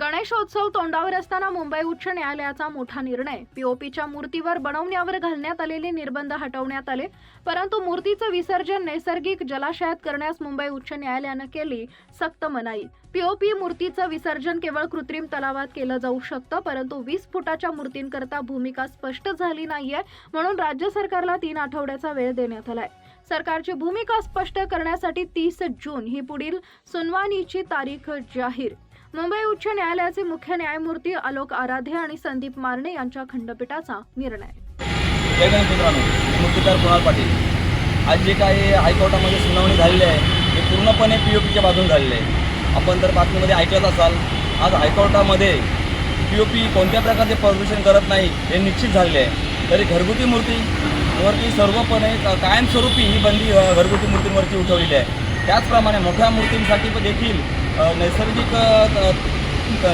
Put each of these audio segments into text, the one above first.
गणेशोत्सव तोंडावर असताना मुंबई उच्च न्यायालयाचा मोठा निर्णय. पीओपीच्या मूर्तीवर बनवण्यावर घालण्यात आलेले निर्बंध हटवण्यात आले. परंतु मूर्तीचं विसर्जन नैसर्गिक जलाशयात करण्यास मुंबई उच्च न्यायालयानं केली सक्त मनाई. पीओपी मूर्तीचं विसर्जन केवळ कृत्रिम तलावात केलं जाऊ शकतं परंतु वीस फुटाच्या मूर्तींकरता भूमिका स्पष्ट झाली नाहीये म्हणून राज्य सरकारला तीन आठवड्याचा वेळ देण्यात आलाय. सरकारची भूमिका स्पष्ट करण्यासाठी तीस जून ही पुढील सुनवानीची तारीख जाहीर. मुंबई उच्च न्यायालयाचे मुख्य न्यायमूर्ती आलोक आराधे आणि संदीप मारणे यांच्या खंडपीठाचा निर्णय. मित्रांनो मुक्तीदार कुणाल पाटील. आज जे काही हायकोर्टामध्ये सुनावणी झालेली आहे ते पूर्णपणे पी ओ पीच्या बाजून झालेले आहे. आपण जर बातमीमध्ये ऐकत असाल आज हायकोर्टामध्ये पी ओ पी कोणत्या प्रकारचे प्रदूषण करत नाही हे निश्चित झालेले आहे. तरी घरगुती मूर्तीवरती सर्वपणे कायमस्वरूपी ही बंदी घरगुती मूर्तींवरची उठवलेली आहे. त्याचप्रमाणे मोठ्या मूर्तींसाठी पण देखील नैसर्गिक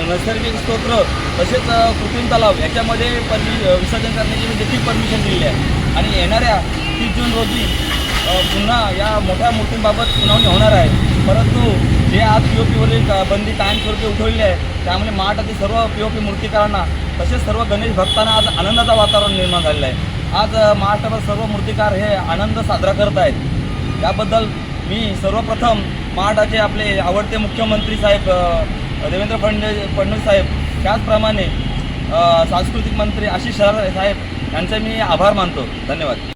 नैसर्गिक स्तोत्र तसेच कृत्रिम तलाव याच्यामध्ये परमि विसर्जन करण्याची देखील परमिशन दिलेली आहे. आणि येणाऱ्या तीस जून रोजी पुन्हा या मोठ्या मूर्तींबाबत सुनावणी होणार आहे. परंतु जे आज पी ओ पीवरील बंदी कायमस्वरूपी उठवलेली आहे त्यामुळे महाराष्ट्रातील सर्व पी ओ पी मूर्तिकारांना तसेच सर्व गणेश भक्तांना आज आनंदाचं वातावरण निर्माण झालेलं आहे. आज अ, महाराष्ट्रात सर्व मूर्तिकार हे आनंद साजरा करत आहेत. त्याबद्दल मी सर्वप्रथम महाराष्ट्राचे आपले आवडते मुख्यमंत्री साहेब देवेंद्र फडणवीस फडणवीस साहेब त्याचप्रमाणे सांस्कृतिक मंत्री आशिष शरार साहेब यांचे मी आभार मानतो. धन्यवाद.